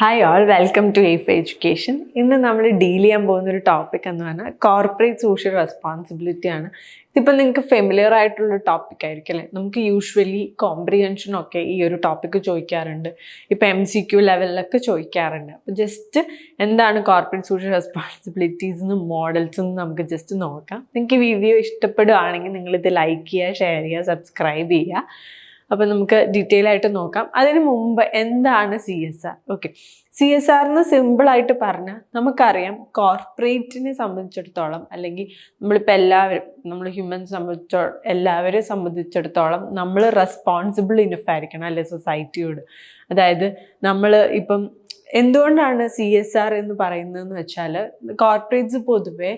Hi all welcome to Aif education ഇന്ന് നമ്മൾ deal ചെയ്യാൻ പോകുന്ന ഒരു ടോപ്പിക് എന്ന് പറഞ്ഞാൽ കോർപ്പറേറ്റ് സോഷ്യൽ റെസ്പോൺസിബിലിറ്റി ആണ്. ഇതിപ്പോൾ നിങ്ങൾക്ക് ഫെമിലിയർ ആയിട്ടുള്ള ടോപ്പിക് ആയിരിക്കും അല്ലേ? നമുക്ക് യൂഷ്വലി കോംപ്രിഹെൻഷനൊക്കെ ഈ ഒരു ടോപ്പിക്ക് ചോദിക്കാറുണ്ട്. ഇപ്പോൾ എം സി ക്യു ലെവലിലൊക്കെ ചോദിക്കാറുണ്ട്. അപ്പോൾ ജസ്റ്റ് എന്താണ് കോർപ്പറേറ്റ് സോഷ്യൽ റെസ്പോൺസിബിലിറ്റീസ് എന്നും മോഡൽസ് നമുക്ക് ജസ്റ്റ് നോക്കാം. നിങ്ങൾക്ക് ഈ വീഡിയോ ഇഷ്ടപ്പെടുകയാണെങ്കിൽ നിങ്ങളിത് ലൈക്ക് ചെയ്യുക ഷെയർ ചെയ്യുക സബ്സ്ക്രൈബ് ചെയ്യുക. അപ്പോൾ നമുക്ക് ഡീറ്റെയിൽ ആയിട്ട് നോക്കാം. അതിന് മുമ്പ് എന്താണ് C S R okay C S ആറിന് സിമ്പിളായിട്ട് പറഞ്ഞാൽ നമുക്കറിയാം കോർപ്പറേറ്റിനെ സംബന്ധിച്ചിടത്തോളം അല്ലെങ്കിൽ നമ്മളിപ്പോൾ എല്ലാവരും നമ്മൾ ഹ്യൂമൻ സംബന്ധിച്ചോ എല്ലാവരെയും സംബന്ധിച്ചിടത്തോളം നമ്മൾ റെസ്പോൺസിബിൾ ഇനഫ് ആയിരിക്കണം അല്ലെ സൊസൈറ്റിയോട് അതായത് നമ്മൾ ഇപ്പം എന്തുകൊണ്ടാണ് സി എസ് ആർ എന്ന് പറയുന്നതെന്ന് വെച്ചാൽ കോർപ്പറേറ്റ്സ് പൊതുവെ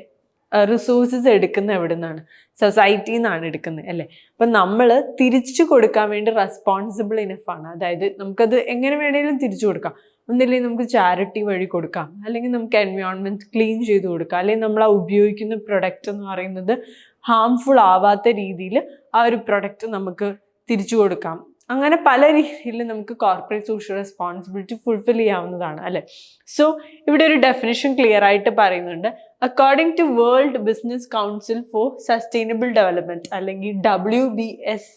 റിസോഴ്സസ് എടുക്കുന്ന എവിടെ നിന്നാണ് സൊസൈറ്റിയിൽ നിന്നാണ് എടുക്കുന്നത് അല്ലേ? അപ്പം നമ്മൾ തിരിച്ചു കൊടുക്കാൻ വേണ്ടി റെസ്പോൺസിബിൾ ഇനഫാണ് അതായത് നമുക്കത് എങ്ങനെ വേണേലും തിരിച്ചു കൊടുക്കാം. ഒന്നില്ലെങ്കിൽ നമുക്ക് ചാരിറ്റി വഴി കൊടുക്കാം. അല്ലെങ്കിൽ നമുക്ക് എൻവയോൺമെന്റ് ക്ലീൻ ചെയ്ത് കൊടുക്കാം. അല്ലെങ്കിൽ നമ്മൾ ആ ഉപയോഗിക്കുന്ന പ്രൊഡക്റ്റ് എന്ന് പറയുന്നത് ഹാംഫുൾ ആവാത്ത രീതിയിൽ ആ ഒരു പ്രൊഡക്റ്റ് നമുക്ക് തിരിച്ചു കൊടുക്കാം. അങ്ങനെ പല രീതിയിൽ നമുക്ക് കോർപ്പറേറ്റ് സോഷ്യൽ റെസ്പോൺസിബിലിറ്റി ഫുൾഫിൽ ചെയ്യാവുന്നതാണ് അല്ലേ? സോ ഇവിടെ ഒരു ഡെഫിനിഷൻ ക്ലിയർ ആയിട്ട് പറയുന്നുണ്ട്. According to World Business Council for Sustainable Development അല്ലെങ്കിൽ W B S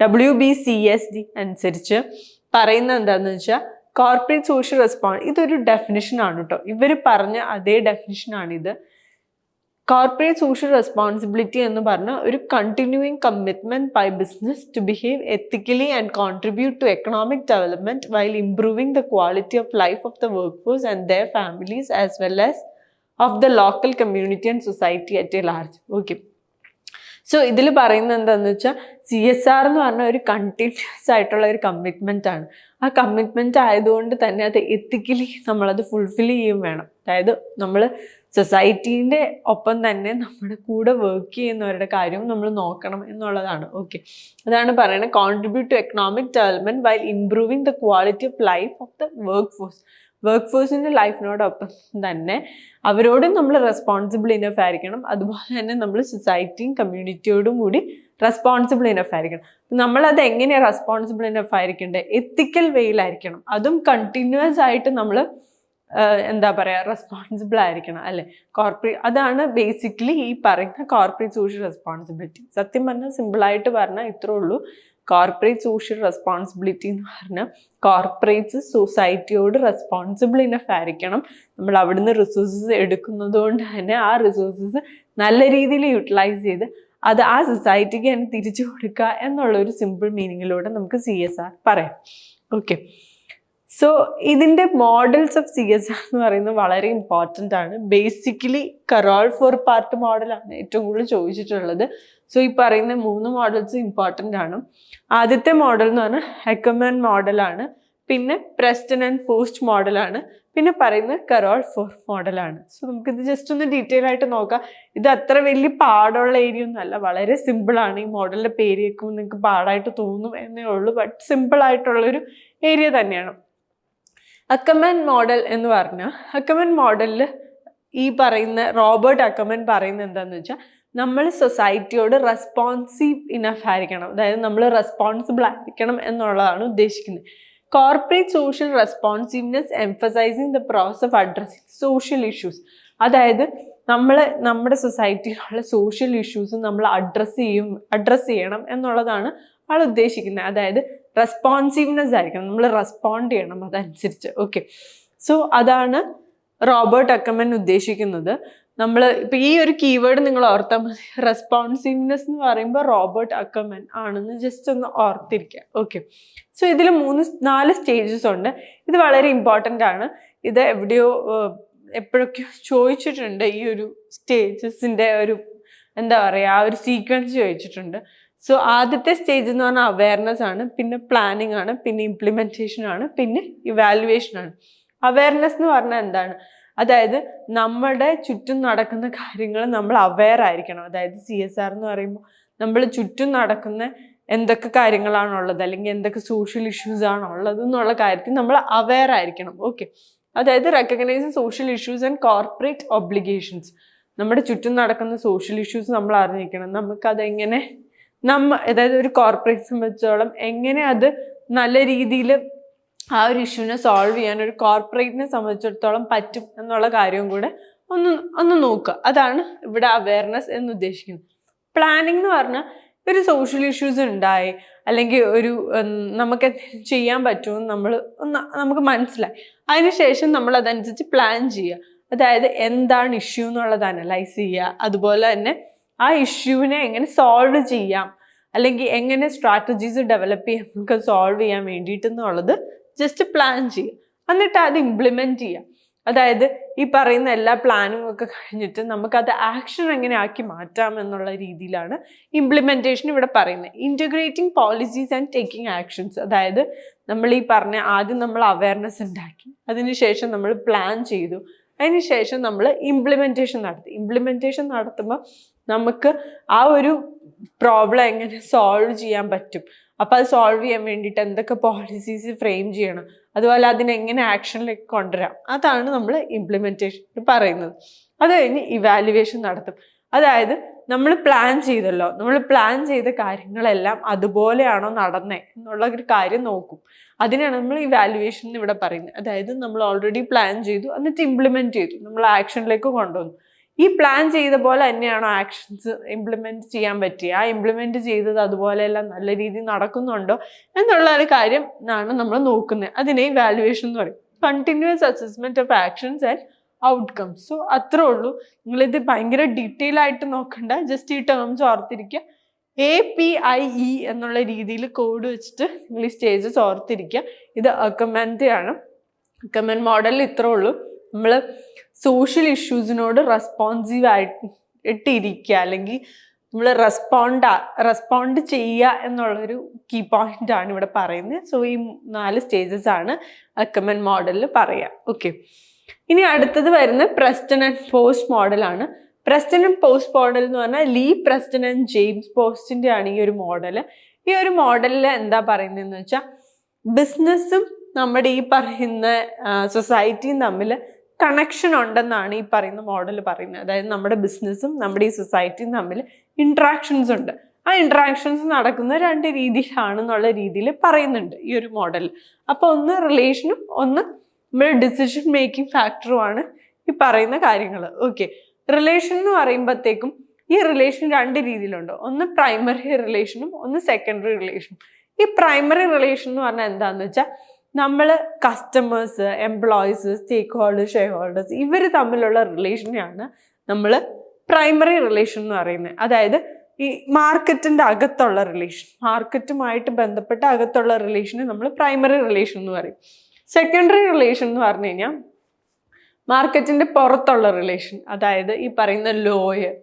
W B C S D അനുസരിച്ച് പറയുന്നത് എന്താണെന്ന് വെച്ചാൽ കോർപ്പറേറ്റ് സോഷ്യൽ റെസ്പോൺസ് ഇതൊരു ഡെഫിനിഷൻ ആണ് കേട്ടോ ഇവർ പറഞ്ഞ അതേ ഡെഫിനിഷനാണിത് കോർപ്പറേറ്റ് സോഷ്യൽ റെസ്പോൺസിബിലിറ്റി എന്ന് പറഞ്ഞ ഒരു continuing commitment by business to behave ethically and contribute to economic development while improving the quality of life of the work force and their families as well as of the local community and society at a large okay so ഇതിൽ പറയുന്നത് എന്താണെന്ന് വെച്ചാൽ C S R എന്ന് പറഞ്ഞ ഒരു continuous ആയിട്ടുള്ള ഒരു commitment ആണ്. ആ കമ്മിറ്റ്മെന്റ് ആയതുകൊണ്ട് തന്നെ അത് എത്തിക്കലി നമ്മളത് ഫുൾഫിൽ ചെയ്യും വേണം. അതായത് നമ്മൾ സൊസൈറ്റീന്റെ ഒപ്പം തന്നെ നമ്മുടെ കൂടെ വർക്ക് ചെയ്യുന്നവരുടെ കാര്യവും നമ്മൾ നോക്കണം എന്നുള്ളതാണ്. ഓക്കെ അതാണ് പറയുന്നത് contribute to economic development while improving the quality of life of the workforce work ഫോഴ്സിന്റെ ലൈഫിനോടൊപ്പം തന്നെ അവരോടും നമ്മൾ റെസ്പോൺസിബിൾ ഇനഫ് ആയിരിക്കണം. അതുപോലെ തന്നെ നമ്മൾ സൊസൈറ്റിയും കമ്മ്യൂണിറ്റിയോടും കൂടി റെസ്പോൺസിബിൾ ഇനഫ് ആയിരിക്കണം. നമ്മളത് എങ്ങനെയാണ് റെസ്പോൺസിബിൾ ഇനഫ് ആയിരിക്കേണ്ടത്? എത്തിക്കൽ വേയിലായിരിക്കണം അതും കണ്ടിന്യൂസ് ആയിട്ട് നമ്മൾ എന്താ പറയുക റെസ്പോൺസിബിൾ ആയിരിക്കണം അല്ലേ? കോർപ്പറേറ്റ് അതാണ് ബേസിക്കലി ഈ പറയുന്ന കോർപ്പറേറ്റ് സോഷ്യൽ റെസ്പോൺസിബിലിറ്റി സത്യം പറഞ്ഞാൽ സിമ്പിളായിട്ട് പറഞ്ഞാൽ ഇത്രേ ഉള്ളൂ. കോർപ്പറേറ്റ് സോഷ്യൽ റെസ്പോൺസിബിലിറ്റി എന്ന് പറഞ്ഞാൽ കോർപ്പറേറ്റ്സ് സൊസൈറ്റിയോട് റെസ്പോൺസിബിൾ ഇനഫ് ആയിരിക്കണം. നമ്മൾ അവിടുന്ന് റിസോഴ്സസ് എടുക്കുന്നത് കൊണ്ട് തന്നെ ആ റിസോഴ്സസ് നല്ല രീതിയിൽ യൂട്ടിലൈസ് ചെയ്ത് അത് ആ സൊസൈറ്റിക്ക് തന്നെ തിരിച്ചു കൊടുക്കുക എന്നുള്ള ഒരു സിമ്പിൾ മീനിങ്ങിലൂടെ നമുക്ക് സി എസ് ആർ പറയാം. ഓക്കെ സോ ഇതിന്റെ models of C S R എന്ന് പറയുന്നത് വളരെ ഇമ്പോർട്ടന്റ് ആണ്. ബേസിക്കലി കറോൾ ഫോർ പാർട്ട് മോഡലാണ് ഏറ്റവും കൂടുതൽ ചോദിച്ചിട്ടുള്ളത്. സോ ഈ പറയുന്ന മൂന്ന് മോഡൽസ് ഇമ്പോർട്ടന്റ് ആണ്. ആദ്യത്തെ മോഡൽ എന്ന് പറഞ്ഞാൽ ഹെക്കമൻ മോഡലാണ് പിന്നെ പ്രസ്റ്റൻ ആൻഡ് പോസ്റ്റ് മോഡലാണ് പിന്നെ പറയുന്നത് കരോൾ ഫോർ മോഡലാണ്. സോ നമുക്കിത് ജസ്റ്റ് ഒന്ന് ഡീറ്റെയിൽ ആയിട്ട് നോക്കാം. ഇത് അത്ര വലിയ പാടുള്ള ഏരിയ ഒന്നും അല്ല. വളരെ സിമ്പിളാണ് ഈ മോഡലിന്റെ പേര് കേൾക്കുമ്പോൾ നിങ്ങൾക്ക് പാടായിട്ട് തോന്നും എന്നേ ഉള്ളൂ. ബട്ട് സിമ്പിൾ ആയിട്ടുള്ളൊരു ഏരിയ തന്നെയാണ്. അക്കമൻ മോഡൽ എന്ന് പറഞ്ഞാൽ അക്കമൻ മോഡലിൽ ഈ പറയുന്ന റോബർട്ട് അക്കമൻ പറയുന്നത് എന്താണെന്ന് വെച്ചാൽ നമ്മൾ സൊസൈറ്റിയോട് റെസ്പോൺസീവ് ഇനഫ് ആയിരിക്കണം. അതായത് നമ്മൾ റെസ്പോൺസിബിൾ ആയിരിക്കണം എന്നുള്ളതാണ് ഉദ്ദേശിക്കുന്നത്. Corporate social responsiveness emphasising the process of addressing social issues അതായത് നമ്മൾ നമ്മുടെ സൊസൈറ്റിയിലുള്ള സോഷ്യൽ ഇഷ്യൂസ് നമ്മൾ അഡ്രസ്സ് ചെയ്യും അഡ്രസ്സ് ചെയ്യണം എന്നുള്ളതാണ് ആൾ ഉദ്ദേശിക്കുന്നത്. അതായത് റെസ്പോൺസീവ്നെസ് ആയിരിക്കണം. നമ്മൾ റെസ്പോണ്ട് ചെയ്യണം അതനുസരിച്ച്. ഓക്കെ സോ അതാണ് റോബർട്ട് അക്കമൻ ഉദ്ദേശിക്കുന്നത്. നമ്മൾ ഇപ്പം ഈ ഒരു കീവേഡ് നിങ്ങൾ ഓർത്താൽ മതി. റെസ്പോൺസീവ്നെസ് എന്ന് പറയുമ്പോൾ റോബർട്ട് അക്കമൻ ആണെന്ന് ജസ്റ്റ് ഒന്ന് ഓർത്തിരിക്കുക ഓക്കെ സോ ഇതിൽ മൂന്ന് നാല് സ്റ്റേജസ് ഉണ്ട്. ഇത് വളരെ ഇമ്പോർട്ടന്റ് ആണ്. ഇത് എവിടെയോ എപ്പോഴൊക്കെയോ ചോദിച്ചിട്ടുണ്ട് ഈ ഒരു സ്റ്റേജസിന്റെ ഒരു എന്താ പറയുക ആ ഒരു സീക്വൻസ് ചോദിച്ചിട്ടുണ്ട്. സോ ആദ്യത്തെ സ്റ്റേജ് എന്ന് പറഞ്ഞാൽ അവയർനെസ് ആണ്. പിന്നെ പ്ലാനിങ് ആണ്. പിന്നെ ഇംപ്ലിമെന്റേഷൻ ആണ്. പിന്നെ ഇവാലുവേഷൻ ആണ്. അവയർനെസ് എന്ന് പറഞ്ഞാൽ എന്താണ്? അതായത് നമ്മുടെ ചുറ്റും നടക്കുന്ന കാര്യങ്ങൾ നമ്മൾ അവെയർ ആയിരിക്കണം. അതായത് സി എസ് ആർ എന്ന് പറയുമ്പോൾ നമ്മൾ ചുറ്റും നടക്കുന്ന എന്തൊക്കെ കാര്യങ്ങളാണുള്ളത് അല്ലെങ്കിൽ എന്തൊക്കെ സോഷ്യൽ ഇഷ്യൂസ് ആണുള്ളത് എന്നുള്ള കാര്യത്തിൽ നമ്മൾ അവെയർ ആയിരിക്കണം. ഓക്കെ അതായത് recognise social issues and corporate obligations നമ്മുടെ ചുറ്റും നടക്കുന്ന സോഷ്യൽ ഇഷ്യൂസ് നമ്മൾ അറിഞ്ഞിരിക്കണം. നമുക്കതെങ്ങനെ നമ്മ അതായത് ഒരു കോർപ്പറേറ്റ് സംബന്ധിച്ചോളം എങ്ങനെ അത് നല്ല രീതിയിൽ ആ ഒരു ഇഷ്യൂവിനെ സോൾവ് ചെയ്യാൻ ഒരു കോർപ്പറേറ്റിനെ സംബന്ധിച്ചിടത്തോളം പറ്റും എന്നുള്ള കാര്യവും കൂടെ ഒന്ന് ഒന്ന് നോക്കുക. അതാണ് ഇവിടെ അവയർനെസ് എന്ന് ഉദ്ദേശിക്കുന്നത്. പ്ലാനിങ് എന്ന് പറഞ്ഞാൽ ഒരു സോഷ്യൽ ഇഷ്യൂസ് ഉണ്ടായി അല്ലെങ്കിൽ ഒരു നമുക്ക് ചെയ്യാൻ പറ്റുമെന്ന് നമ്മൾ ഒന്ന് നമുക്ക് മനസ്സിലായി. അതിനുശേഷം നമ്മൾ അതനുസരിച്ച് പ്ലാൻ ചെയ്യുക. അതായത് എന്താണ് ഇഷ്യൂ എന്നുള്ളത് അനലൈസ് ചെയ്യുക. അതുപോലെ തന്നെ ആ ഇഷ്യൂവിനെ എങ്ങനെ സോൾവ് ചെയ്യാം. അല്ലെങ്കിൽ എങ്ങനെ സ്ട്രാറ്റജീസ് ഡെവലപ്പ് ചെയ്യാം. നമുക്ക് സോൾവ് ചെയ്യാൻ വേണ്ടിയിട്ട് എന്നുള്ളത് ജസ്റ്റ് പ്ലാൻ ചെയ്യുക. എന്നിട്ട് അത് ഇംപ്ലിമെന്റ് ചെയ്യുക. അതായത് ഈ പറയുന്ന എല്ലാ പ്ലാനും ഒക്കെ കഴിഞ്ഞിട്ട് നമുക്കത് ആക്ഷൻ എങ്ങനെ ആക്കി മാറ്റാം എന്നുള്ള രീതിയിലാണ് ഇംപ്ലിമെന്റേഷൻ ഇവിടെ പറയുന്നത്. Integrating policies and taking actions അതായത് നമ്മൾ ഈ പറഞ്ഞ ആദ്യം നമ്മൾ അവയർനെസ് ഉണ്ടാക്കി. അതിനുശേഷം നമ്മൾ പ്ലാൻ ചെയ്തു. അതിനുശേഷം നമ്മൾ ഇംപ്ലിമെന്റേഷൻ നടത്തി. ഇംപ്ലിമെന്റേഷൻ നടത്തുമ്പോൾ നമുക്ക് ആ ഒരു പ്രോബ്ലം എങ്ങനെ സോൾവ് ചെയ്യാൻ പറ്റും? അപ്പോൾ അത് സോൾവ് ചെയ്യാൻ വേണ്ടിയിട്ട് എന്തൊക്കെ പോളിസീസ് ഫ്രെയിം ചെയ്യണം? അതുപോലെ അതിനെങ്ങനെ ആക്ഷനിലേക്ക് കൊണ്ടുവരാം? അതാണ് നമ്മൾ ഇംപ്ലിമെന്റേഷൻ പറയുന്നത്. അത് കഴിഞ്ഞ് ഇവാലുവേഷൻ നടത്തും. അതായത് നമ്മൾ പ്ലാൻ ചെയ്തല്ലോ. നമ്മൾ പ്ലാൻ ചെയ്ത കാര്യങ്ങളെല്ലാം അതുപോലെയാണോ നടന്നേ എന്നുള്ള ഒരു കാര്യം നോക്കും. അതിനാണ് നമ്മൾ ഇവാലുവേഷൻ ഇവിടെ പറയുന്നത്. അതായത് നമ്മൾ ഓൾറെഡി പ്ലാൻ ചെയ്തു എന്നിട്ട് ഇംപ്ലിമെന്റ് ചെയ്തു. നമ്മൾ ആക്ഷനിലേക്ക് കൊണ്ടുവന്നു. ഈ പ്ലാൻ ചെയ്ത പോലെ തന്നെയാണോ ആക്ഷൻസ് ഇംപ്ലിമെന്റ് ചെയ്യാൻ പറ്റിയ? ആ ഇംപ്ലിമെന്റ് ചെയ്തത് അതുപോലെയെല്ലാം നല്ല രീതിയിൽ നടക്കുന്നുണ്ടോ എന്നുള്ള ഒരു കാര്യം ആണ് നമ്മൾ നോക്കുന്നത്. അതിനെ വാലുവേഷൻ എന്ന് പറയും. Continuous assessment of actions and outcomes so അത്രേ ഉള്ളൂ. നിങ്ങളിത് ഭയങ്കര ഡീറ്റെയിൽ ആയിട്ട് നോക്കണ്ട. ജസ്റ്റ് ഈ ടേംസ് ഓർത്തിരിക്കുക. എ പി ഐ ഇ എന്നുള്ള രീതിയിൽ കോഡ് വെച്ചിട്ട് നിങ്ങൾ ഈ സ്റ്റേജസ് ഓർത്തിരിക്കുക. ഇത് അക്കമെന്റ് ആണ് അക്കമെന്റ് മോഡലിൽ ഇത്രേ ഉള്ളൂ. നമ്മൾ സോഷ്യൽ ഇഷ്യൂസിനോട് റെസ്പോൺസീവ് ആയിട്ട് ഇരിക്കുക അല്ലെങ്കിൽ നമ്മൾ റെസ്പോണ്ട് റെസ്പോണ്ട് ചെയ്യുക എന്നുള്ളൊരു കീ പോയിന്റ് ആണ് ഇവിടെ പറയുന്നത്. സോ ഈ നാല് സ്റ്റേജസ് ആണ് അക്കമൻ മോഡലിൽ പറയുക ഓക്കെ ഇനി അടുത്തത് വരുന്നത് പ്രസ്റ്റൻ ആൻഡ് പോസ്റ്റ് മോഡലാണ് പ്രസ്റ്റൻ ആൻഡ് പോസ്റ്റ് മോഡൽ എന്ന് പറഞ്ഞാൽ ലീ പ്രസ്റ്റൻ ആൻഡ് ജെയിംസ് പോസ്റ്റിന്റെ ആണ് ഈ ഒരു മോഡൽ ഈ ഒരു മോഡലിൽ എന്താ പറയുന്നതെന്ന് വെച്ചാൽ ബിസിനസ്സും നമ്മുടെ ഈ പറയുന്ന സൊസൈറ്റിയും തമ്മിൽ കണക്ഷൻ ഉണ്ടെന്നാണ് ഈ പറയുന്ന മോഡൽ പറയുന്നത്. അതായത് നമ്മുടെ ബിസിനസ്സും നമ്മുടെ ഈ സൊസൈറ്റിയും തമ്മിൽ ഇൻട്രാക്ഷൻസ് ഉണ്ട്. ആ ഇൻട്രാക്ഷൻസ് നടക്കുന്ന രണ്ട് രീതിയിലാണെന്നുള്ള രീതിയിൽ പറയുന്നുണ്ട് ഈ ഒരു മോഡൽ അപ്പോൾ ഒന്ന് റിലേഷനും ഒന്ന് നമ്മുടെ ഡിസിഷൻ മേക്കിംഗ് ഫാക്ടറുമാണ് ഈ പറയുന്ന കാര്യങ്ങൾ. ഓക്കെ റിലേഷൻ എന്ന് പറയുമ്പോഴത്തേക്കും ഈ റിലേഷൻ രണ്ട് രീതിയിലുണ്ട്. ഒന്ന് പ്രൈമറി റിലേഷനും ഒന്ന് സെക്കൻഡറി റിലേഷനും ഈ പ്രൈമറി റിലേഷൻ എന്ന് പറഞ്ഞാൽ എന്താണെന്ന് വെച്ചാൽ നമ്മൾ customers employees stakeholders shareholders ഇവർ തമ്മിലുള്ള റിലേഷനെയാണ് നമ്മൾ പ്രൈമറി റിലേഷൻ എന്ന് പറയുന്നത്. അതായത് ഈ മാർക്കറ്റിന്റെ അകത്തുള്ള റിലേഷൻ മാർക്കറ്റുമായിട്ട് ബന്ധപ്പെട്ട അകത്തുള്ള റിലേഷനെ നമ്മൾ പ്രൈമറി റിലേഷൻ എന്ന് പറയും. സെക്കൻഡറി റിലേഷൻ എന്ന് പറഞ്ഞു കഴിഞ്ഞാൽ മാർക്കറ്റിന്റെ പുറത്തുള്ള റിലേഷൻ അതായത് ഈ പറയുന്ന ലോയർ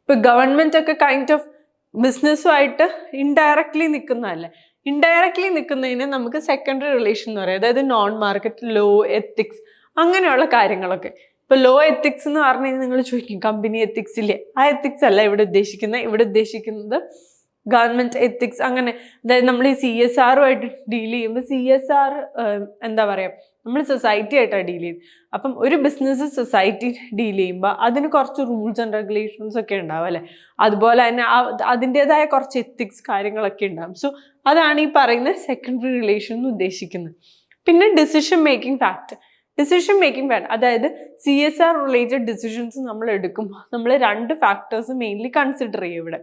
ഇപ്പം ഗവൺമെന്റ് ഒക്കെ കൈൻഡ് ഓഫ് ബിസിനസ്സുമായിട്ട് ഇൻഡയറക്റ്റ്ലി നിൽക്കുന്നതല്ലേ ഇൻഡയറക്ട്ലി നിൽക്കുന്നതിന് നമുക്ക് സെക്കൻഡറി റിലേഷൻ എന്ന് പറയാം. അതായത് നോൺ മാർക്കറ്റ് ലോ എത്തിക്സ് അങ്ങനെയുള്ള കാര്യങ്ങളൊക്കെ. ഇപ്പൊ ലോ എത്തിക്സ് എന്ന് പറഞ്ഞു കഴിഞ്ഞാൽ നിങ്ങൾ ചോദിക്കും കമ്പനി എത്തിക്സ് ഇല്ലേ? ആ എത്തിക്സ് അല്ല ഇവിടെ ഉദ്ദേശിക്കുന്നത്. ഇവിടെ ഉദ്ദേശിക്കുന്നത് ഗവൺമെന്റ് എത്തിക്സ് അങ്ങനെ അതായത് നമ്മൾ ഈ സി എസ് ആറുമായിട്ട് ഡീൽ ചെയ്യുമ്പോൾ സി എസ് ആർ എന്താ പറയുക നമ്മൾ സൊസൈറ്റി ആയിട്ടാണ് ഡീൽ ചെയ്യുന്നത്. അപ്പം ഒരു ബിസിനസ് സൊസൈറ്റി ഡീൽ ചെയ്യുമ്പോൾ അതിന് കുറച്ച് റൂൾസ് ആൻഡ് റെഗുലേഷൻസ് ഒക്കെ ഉണ്ടാവും അല്ലേ? അതുപോലെ തന്നെ അതിന്റെതായ കുറച്ച് എത്തിക്സ് കാര്യങ്ങളൊക്കെ ഉണ്ടാവും. സോ അതാണ് ഈ പറയുന്ന സെക്കൻഡറി റിലേഷൻ എന്ന് ഉദ്ദേശിക്കുന്നത്. പിന്നെ decision making factor decision making factor അതായത് C S R related decisions നമ്മൾ എടുക്കുമ്പോൾ നമ്മൾ രണ്ട് ഫാക്ടേഴ്സ് മെയിൻലി കൺസിഡർ ചെയ്യും ഇവിടെ.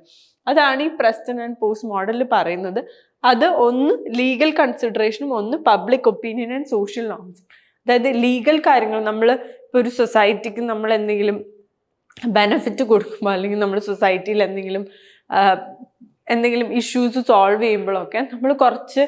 അതാണ് ഈ പ്രസ്റ്റൻ ആൻഡ് പോസ്റ്റ് മോഡലിൽ പറയുന്നത്. അത് ഒന്ന് ലീഗൽ കൺസിഡറേഷനും ഒന്ന് പബ്ലിക് ഒപ്പീനിയൻ ആൻഡ് സോഷ്യൽ നോംസും അതായത് ലീഗൽ കാര്യങ്ങൾ നമ്മൾ ഇപ്പോൾ ഒരു സൊസൈറ്റിക്ക് നമ്മൾ എന്തെങ്കിലും ബെനഫിറ്റ് കൊടുക്കുമ്പോൾ അല്ലെങ്കിൽ നമ്മൾ സൊസൈറ്റിയിൽ എന്തെങ്കിലും എന്തെങ്കിലും ഇഷ്യൂസ് സോൾവ് ചെയ്യുമ്പോഴൊക്കെ നമ്മൾ കുറച്ച്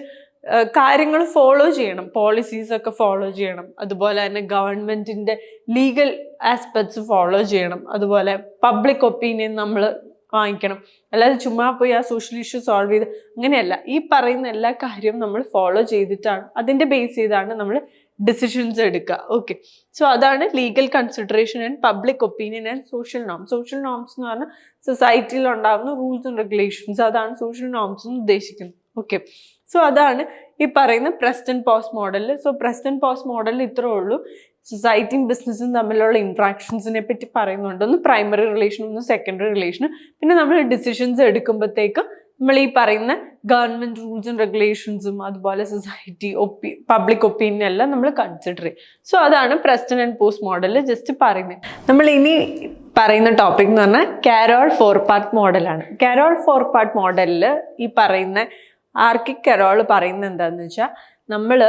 കാര്യങ്ങൾ ഫോളോ ചെയ്യണം. പോളിസീസ് ഒക്കെ ഫോളോ ചെയ്യണം. അതുപോലെ തന്നെ ഗവൺമെന്റിന്റെ ലീഗൽ ആസ്പെക്ട്സ് ഫോളോ ചെയ്യണം. അതുപോലെ പബ്ലിക് ഒപ്പീനിയൻ നമ്മൾ വാങ്ങിക്കണം. അല്ലാതെ ചുമ്മാ പോയി ആ സോഷ്യൽ ഇഷ്യൂ സോൾവ് ചെയ്ത് അങ്ങനെയല്ല. ഈ പറയുന്ന എല്ലാ കാര്യവും നമ്മൾ ഫോളോ ചെയ്തിട്ടാണ്. അതിന്റെ ബേസ് ചെയ്താണ് നമ്മൾ ഡിസിഷൻസ് എടുക്കുക. ഓക്കെ സോ അതാണ് legal consideration and public opinion and social norms social norms എന്ന് പറഞ്ഞാൽ സൊസൈറ്റിയിൽ ഉണ്ടാകുന്ന റൂൾസ് ആൻഡ് റെഗുലേഷൻസ് അതാണ് സോഷ്യൽ നോംസ് എന്ന് ഉദ്ദേശിക്കുന്നത്. ഓക്കെ സോ അതാണ് ഈ പറയുന്ന പ്രസ്റ്റൻ പോസ് മോഡലിൽ സോ പ്രസ്റ്റൻ പോസ് മോഡലിൽ ഇത്രേ ഉള്ളൂ. സൊസൈറ്റിയും ബിസിനസ്സും തമ്മിലുള്ള ഇൻട്രാക്ഷൻസിനെ പറ്റി പറയുന്നുണ്ട്. ഒന്ന് പ്രൈമറി റിലേഷൻ ഒന്ന് സെക്കൻഡറി റിലേഷൻ പിന്നെ നമ്മൾ ഡിസിഷൻസ് എടുക്കുമ്പോഴത്തേക്ക് നമ്മൾ ഈ പറയുന്ന ഗവൺമെന്റ് റൂൾസ് ആൻഡ് റെഗുലേഷൻസും അതുപോലെ സൊസൈറ്റി ഒപ്പി പബ്ലിക് ഒപ്പീനിയൻ എല്ലാം നമ്മൾ കൺസിഡർ ചെയ്യും. സോ അതാണ് Preston and post model just പറയുന്നത്. നമ്മൾ ഇനി പറയുന്ന ടോപ്പിക് എന്ന് പറഞ്ഞാൽ കാരോൾ ഫോർ പാർട്ട് മോഡലാണ് കാരോൾ ഫോർ പാർട്ട് മോഡലിൽ ഈ പറയുന്ന ആർക്കി കരോൾ പറയുന്നത് എന്താണെന്ന് വെച്ചാൽ നമ്മൾ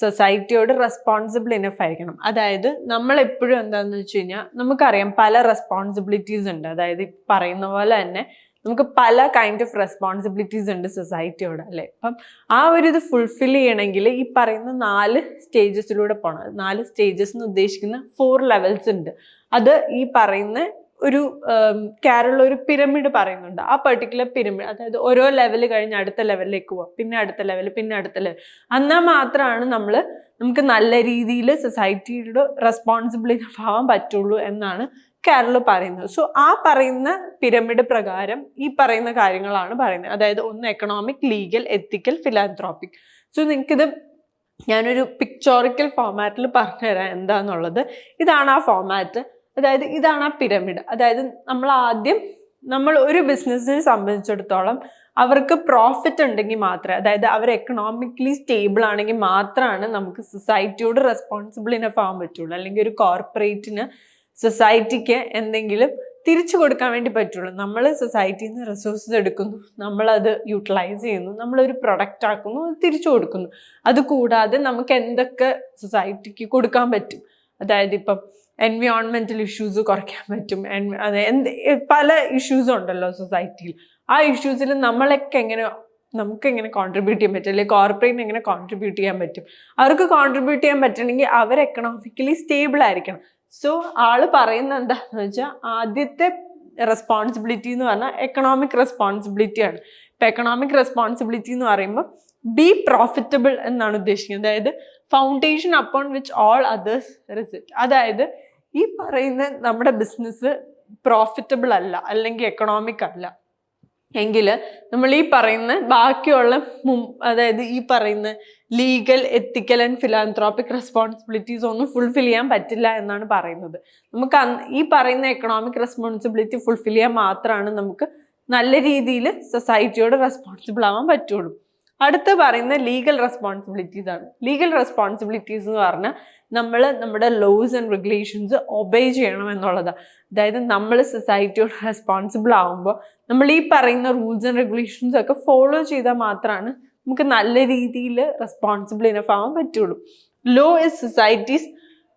സൊസൈറ്റിയോട് റെസ്പോൺസിബിൾ ഇനഫ് ആയിരിക്കണം. അതായത് നമ്മൾ എപ്പോഴും എന്താണെന്ന് വെച്ച് കഴിഞ്ഞാൽ നമുക്കറിയാം പല റെസ്പോൺസിബിലിറ്റീസ് ഉണ്ട്. അതായത് പറയുന്ന പോലെ തന്നെ നമുക്ക് പല കൈൻഡ് ഓഫ് റെസ്പോൺസിബിലിറ്റീസ് ഉണ്ട് സൊസൈറ്റിയോട് അല്ലേ? അപ്പം ആ ഒരു ഇത് ഫുൾഫിൽ ചെയ്യണമെങ്കിൽ ഈ പറയുന്ന നാല് സ്റ്റേജസിലൂടെ പോകണം നാല് സ്റ്റേജസ് എന്ന് ഉദ്ദേശിക്കുന്ന ഫോർ ലെവൽസ് ഉണ്ട്. അത് ഈ പറയുന്ന ഒരു കേരള ഒരു പിരമിഡ് പറയുന്നുണ്ട്. ആ പെർട്ടിക്കുലർ പിരമിഡ് അതായത് ഓരോ ലെവൽ കഴിഞ്ഞ് അടുത്ത ലെവലിലേക്ക് പോവാം. പിന്നെ അടുത്ത ലെവൽ പിന്നെ അടുത്ത ലെവൽ എന്നാൽ മാത്രമാണ് നമ്മൾ നമുക്ക് നല്ല രീതിയിൽ സൊസൈറ്റിയുടെ റെസ്പോൺസിബിലിറ്റി ആവാൻ പറ്റുള്ളൂ എന്നാണ് കേരള പറയുന്നത്. സോ ആ പറയുന്ന പിരമിഡ് പ്രകാരം ഈ പറയുന്ന കാര്യങ്ങളാണ് പറയുന്നത്. അതായത് ഒന്ന് economic legal ethical philanthropic so നിങ്ങൾക്കിത് ഞാനൊരു പിക്ചോറിക്കൽ ഫോമാറ്റിൽ പറഞ്ഞുതരാം എന്താന്നുള്ളത്. ഇതാണ് ആ ഫോമാറ്റ് അതായത് ഇതാണ് ആ പിരമിഡ്. അതായത് നമ്മൾ ആദ്യം നമ്മൾ ഒരു ബിസിനസ്സിനെ സംബന്ധിച്ചിടത്തോളം അവർക്ക് പ്രോഫിറ്റ് ഉണ്ടെങ്കിൽ മാത്രമേ അതായത് അവർ എക്കണോമിക്കലി സ്റ്റേബിൾ ആണെങ്കിൽ മാത്രമാണ് നമുക്ക് സൊസൈറ്റിയോട് റെസ്പോൺസിബിൾ ഇനഫ് ആവാൻ പറ്റുള്ളൂ. അല്ലെങ്കിൽ ഒരു കോർപ്പറേറ്റിന് സൊസൈറ്റിക്ക് എന്തെങ്കിലും തിരിച്ചു കൊടുക്കാൻ വേണ്ടി പറ്റുള്ളൂ. നമ്മൾ സൊസൈറ്റിയിൽ നിന്ന് റിസോഴ്സസ് എടുക്കുന്നു നമ്മളത് യൂട്ടിലൈസ് ചെയ്യുന്നു നമ്മളൊരു പ്രൊഡക്റ്റ് ആക്കുന്നു അത് തിരിച്ചു കൊടുക്കുന്നു. അതുകൂടാതെ നമുക്ക് എന്തൊക്കെ സൊസൈറ്റിക്ക് കൊടുക്കാൻ പറ്റും? അതായത് ഇപ്പം എൻവിയോൺമെന്റൽ ഇഷ്യൂസ് കുറയ്ക്കാൻ പറ്റും. അത് എന്ത് പല ഇഷ്യൂസും ഉണ്ടല്ലോ സൊസൈറ്റിയിൽ ആ ഇഷ്യൂസിൽ നമ്മളൊക്കെ എങ്ങനെ നമുക്ക് എങ്ങനെ കോൺട്രിബ്യൂട്ട് ചെയ്യാൻ പറ്റും? അല്ലെങ്കിൽ കോർപ്പറേറ്റിന് എങ്ങനെ കോൺട്രിബ്യൂട്ട് ചെയ്യാൻ പറ്റും? അവർക്ക് കോൺട്രിബ്യൂട്ട് ചെയ്യാൻ പറ്റണമെങ്കിൽ അവർ എക്കണോമിക്കലി സ്റ്റേബിൾ ആയിരിക്കണം. സോ ആൾ പറയുന്ന എന്താണെന്ന് വെച്ചാൽ ആദ്യത്തെ റെസ്പോൺസിബിലിറ്റി എന്ന് പറഞ്ഞാൽ എക്കണോമിക് റെസ്പോൺസിബിലിറ്റി ആണ്. ഇപ്പം എക്കണോമിക് റെസ്പോൺസിബിലിറ്റി എന്ന് പറയുമ്പോൾ ബി പ്രോഫിറ്റബിൾ എന്നാണ് ഉദ്ദേശിക്കുന്നത്. അതായത് foundation upon which all others rest അതായത് ഈ പറയുന്ന നമ്മുടെ ബിസിനസ് പ്രോഫിറ്റബിൾ അല്ല അല്ലെങ്കിൽ എക്കണോമിക് അല്ല. എങ്കിൽ നമ്മൾ ഈ പറയുന്ന ബാക്കിയുള്ള അതായത് ഈ പറയുന്ന legal ethical and philanthropic responsibilities ഒന്നും ഫുൾഫിൽ ചെയ്യാൻ പറ്റില്ല എന്നാണ് പറയുന്നത്. നമുക്ക് ഈ പറയുന്ന എക്കണോമിക് റെസ്പോൺസിബിലിറ്റി ഫുൾഫിൽ ചെയ്യാൻ മാത്രമാണ് നമുക്ക് നല്ല രീതിയിൽ സൊസൈറ്റിയോട് റെസ്പോൺസിബിൾ ആവാൻ പറ്റുള്ളൂ. അടുത്ത് പറയുന്ന ലീഗൽ റെസ്പോൺസിബിലിറ്റീസ് ആണ്. ലീഗൽ റെസ്പോൺസിബിലിറ്റീസ് എന്ന് പറഞ്ഞാൽ നമ്മൾ നമ്മുടെ ലോസ് ആൻഡ് റെഗുലേഷൻസ് ഒബേ ചെയ്യണം എന്നുള്ളതാണ് അതായത് നമ്മൾ സൊസൈറ്റിയോട് റെസ്പോൺസിബിൾ ആകുമ്പോൾ നമ്മൾ ഈ പറയുന്ന റൂൾസ് ആൻഡ് റെഗുലേഷൻസ് ഒക്കെ ഫോളോ ചെയ്താൽ മാത്രമാണ് നമുക്ക് നല്ല രീതിയിൽ റെസ്പോൺസിബിൾ ഇനഫ് ആവാൻ പറ്റുള്ളൂ. Law is society's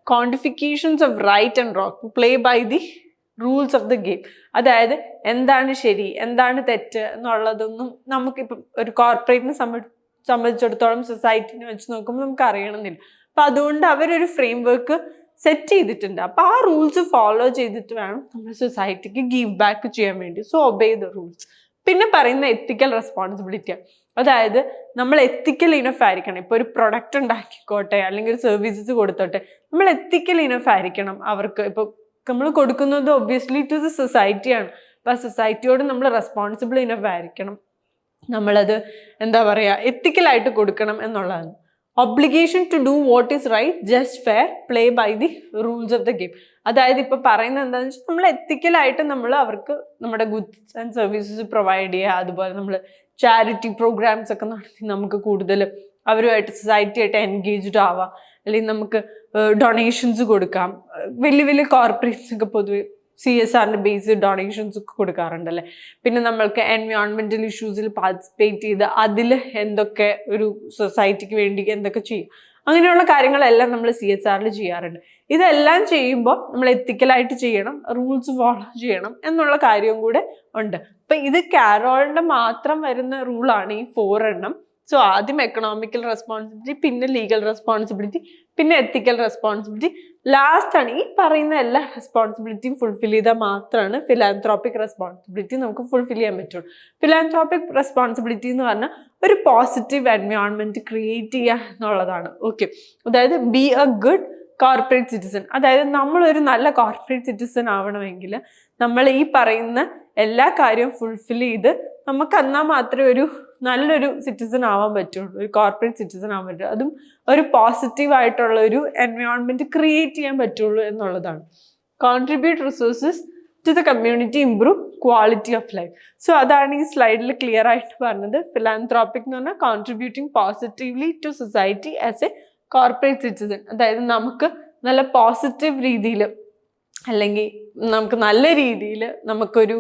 quantifications of right and wrong play by the rules of the game അതായത് എന്താണ് ശരി എന്താണ് തെറ്റ് എന്നുള്ളതൊന്നും നമുക്കിപ്പം ഒരു കോർപ്പറേറ്റിനെ സംബന്ധിച്ചിടത്തോളം സൊസൈറ്റിനെ വെച്ച് നോക്കുമ്പോൾ നമുക്ക് അറിയണമെന്നില്ല അപ്പം അതുകൊണ്ട് അവരൊരു ഫ്രെയിം വർക്ക് സെറ്റ് ചെയ്തിട്ടുണ്ട്. അപ്പോൾ ആ റൂൾസ് ഫോളോ ചെയ്തിട്ട് വേണം നമ്മൾ സൊസൈറ്റിക്ക് ഗീവ് ബാക്ക് ചെയ്യാൻ വേണ്ടി. സോ ഒബേ ദ റൂൾസ് പിന്നെ പറയുന്ന എത്തിക്കൽ റെസ്പോൺസിബിലിറ്റിയാണ് അതായത് നമ്മൾ എത്തിക്കൽ ഇനഫ് ആയിരിക്കണം. ഇപ്പോൾ ഒരു പ്രൊഡക്റ്റ് ഉണ്ടാക്കിക്കോട്ടെ അല്ലെങ്കിൽ ഒരു സർവീസസ് കൊടുത്തോട്ടെ നമ്മൾ എത്തിക്കൽ ഇനഫ് ആയിരിക്കണം അവർക്ക്. ഇപ്പോൾ നമ്മൾ കൊടുക്കുന്നത് ഒബ്വിയസ്ലി ടു ദ സൊസൈറ്റിയാണ് അപ്പോൾ ആ സൊസൈറ്റിയോട് നമ്മൾ റെസ്പോൺസിബിൾ ഇനഫ് ആയിരിക്കണം. നമ്മളത് എന്താ പറയുക എത്തിക്കലായിട്ട് കൊടുക്കണം എന്നുള്ളതാണ്. Obligation to do what is right just fair play by the rules of the game അതായത് ഇപ്പൊ പറയുന്നത് എന്താണെന്ന് വെച്ചാൽ നമ്മൾ എത്തിക്കലായിട്ട് നമ്മൾ അവർക്ക് നമ്മുടെ ഗുഡ്സ് ആൻഡ് സർവീസസ് പ്രൊവൈഡ് ചെയ്യുക. അതുപോലെ നമ്മൾ ചാരിറ്റി പ്രോഗ്രാംസ് ഒക്കെ നടത്തി നമുക്ക് കൂടുതൽ അവരുമായിട്ട് സൊസൈറ്റി ആയിട്ട് എൻഗേജ്ഡ് ആവാം. അല്ലെങ്കിൽ നമുക്ക് ഡൊണേഷൻസ് കൊടുക്കാം. വലിയ വലിയ കോർപ്പറേറ്റ്സ് ഒക്കെ പൊതുവെ സി എസ് ആറിന്റെ ബേസ് ഡൊണേഷൻസ് ഒക്കെ കൊടുക്കാറുണ്ടല്ലേ? പിന്നെ നമ്മൾക്ക് എൻവയോൺമെന്റൽ ഇഷ്യൂസിൽ പാർട്ടിസിപ്പേറ്റ് ചെയ്ത് അതിൽ എന്തൊക്കെ ഒരു സൊസൈറ്റിക്ക് വേണ്ടി എന്തൊക്കെ ചെയ്യും? അങ്ങനെയുള്ള കാര്യങ്ങളെല്ലാം നമ്മൾ സി എസ് ആറിൽ ചെയ്യാറുണ്ട്. ഇതെല്ലാം ചെയ്യുമ്പോൾ നമ്മൾ എത്തിക്കലായിട്ട് ചെയ്യണം റൂൾസ് ഫോളോ ചെയ്യണം എന്നുള്ള കാര്യവും കൂടെ ഉണ്ട്. അപ്പം ഇത് കാരോളിന്റെ മാത്രം വരുന്ന റൂളാണ് ഈ ഫോർ എണ്ണം. സോ ആദ്യം എക്കണോമിക്കൽ റെസ്പോൺസിബിലിറ്റി പിന്നെ ലീഗൽ റെസ്പോൺസിബിലിറ്റി പിന്നെ എത്തിക്കൽ റെസ്പോൺസിബിലിറ്റി ആണ് ഈ പറയുന്ന എല്ലാ റെസ്പോൺസിബിലിറ്റിയും ഫുൾഫിൽ ചെയ്താൽ മാത്രമാണ് ഫിലാൻത്രോപ്പിക് റെസ്പോൺസിബിലിറ്റി നമുക്ക് ഫുൾഫിൽ ചെയ്യാൻ പറ്റുള്ളൂ. ഫിലാൻത്രോപ്പിക് റെസ്പോൺസിബിലിറ്റി എന്ന് പറഞ്ഞാൽ ഒരു പോസിറ്റീവ് എൻവയോൺമെന്റ് ക്രിയേറ്റ് ചെയ്യുക എന്നുള്ളതാണ്. ഓക്കെ അതായത് be a good corporate citizen അതായത് നമ്മളൊരു നല്ല കോർപ്പറേറ്റ് സിറ്റിസൺ ആവണമെങ്കിൽ നമ്മൾ ഈ പറയുന്ന എല്ലാ കാര്യവും ഫുൾഫിൽ ചെയ്ത് നമുക്ക് എന്നാൽ മാത്രമേ ഒരു നല്ലൊരു സിറ്റിസൺ ആവാൻ പറ്റുള്ളൂ. ഒരു കോർപ്പറേറ്റ് സിറ്റിസൺ ആവാൻ പറ്റുള്ളൂ. അതും ഒരു പോസിറ്റീവ് ആയിട്ടുള്ള ഒരു എൻവയോൺമെന്റ് ക്രിയേറ്റ് ചെയ്യാൻ പറ്റുള്ളൂ എന്നുള്ളതാണ്. Contribute resources to the community improve quality of life so അതാണ് ഈ സ്ലൈഡിൽ ക്ലിയർ ആയിട്ട് പറഞ്ഞത്. ഫിലാൻത്രോപ്പിക് എന്ന് പറഞ്ഞാൽ contributing positively to society as a corporate citizen അതായത് നമുക്ക് നല്ല പോസിറ്റീവ് രീതിയിൽ അല്ലെങ്കിൽ നമുക്ക് നല്ല രീതിയിൽ നമുക്കൊരു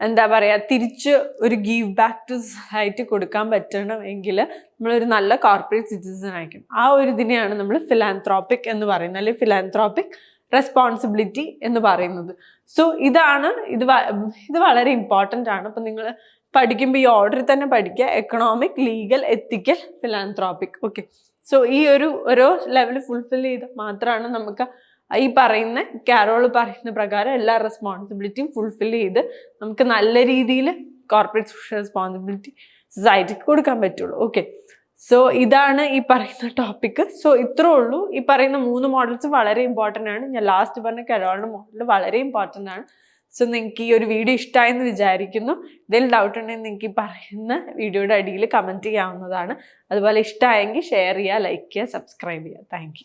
എന്താ പറയുക തിരിച്ച് ഒരു ഗീവ് ബാക്ക് ടു സൊസൈറ്റി കൊടുക്കാൻ പറ്റണമെങ്കിൽ നമ്മളൊരു നല്ല കോർപ്പറേറ്റ് സിറ്റിസൺ ആയിരിക്കും ആ ഒരു ഇതിനെയാണ് നമ്മൾ ഫിലാന്ത്രോപ്പിക് എന്ന് പറയുന്നത് അല്ലെങ്കിൽ ഫിലാന്ത്രോപ്പിക് റെസ്പോൺസിബിലിറ്റി എന്ന് പറയുന്നത്. സോ ഇതാണ് ഇത് ഇത് വളരെ ഇമ്പോർട്ടന്റ് ആണ്. അപ്പം നിങ്ങൾ പഠിക്കുമ്പോൾ ഈ ഓർഡറിൽ തന്നെ പഠിക്കുക. Economic legal ethical philanthropic okay so ഈ ഒരു ഓരോ ലെവൽ ഫുൾഫിൽ ചെയ്ത് മാത്രമാണ് നമുക്ക് ഈ പറയുന്ന കാരോൾ പറയുന്ന പ്രകാരം എല്ലാ റെസ്പോൺസിബിലിറ്റിയും ഫുൾഫിൽ ചെയ്ത് നമുക്ക് നല്ല രീതിയിൽ കോർപ്പറേറ്റ് സോഷ്യൽ റെസ്പോൺസിബിലിറ്റി സൊസൈറ്റിക്ക് കൊടുക്കാൻ പറ്റുള്ളൂ. ഓക്കെ സോ ഇതാണ് ഈ പറയുന്ന ടോപ്പിക്ക് സോ ഇത്രേ ഉള്ളൂ. ഈ പറയുന്ന മൂന്ന് മോഡൽസ് വളരെ ഇമ്പോർട്ടന്റ് ആണ്. ഞാൻ ലാസ്റ്റ് പറഞ്ഞ കരോളിന്റെ മോഡൽ വളരെ ഇമ്പോർട്ടന്റ് ആണ്. സോ നിങ്ങൾക്ക് ഈ ഒരു വീഡിയോ ഇഷ്ടമായെന്ന് വിചാരിക്കുന്നു. എന്തെങ്കിലും ഡൗട്ട് ഉണ്ടെങ്കിൽ നിങ്ങൾക്ക് ഈ പറയുന്ന വീഡിയോയുടെ അടിയിൽ കമന്റ് ചെയ്യാവുന്നതാണ്. അതുപോലെ ഇഷ്ടമായെങ്കിൽ ഷെയർ ചെയ്യുക ലൈക്ക് ചെയ്യുക സബ്സ്ക്രൈബ് ചെയ്യുക. താങ്ക്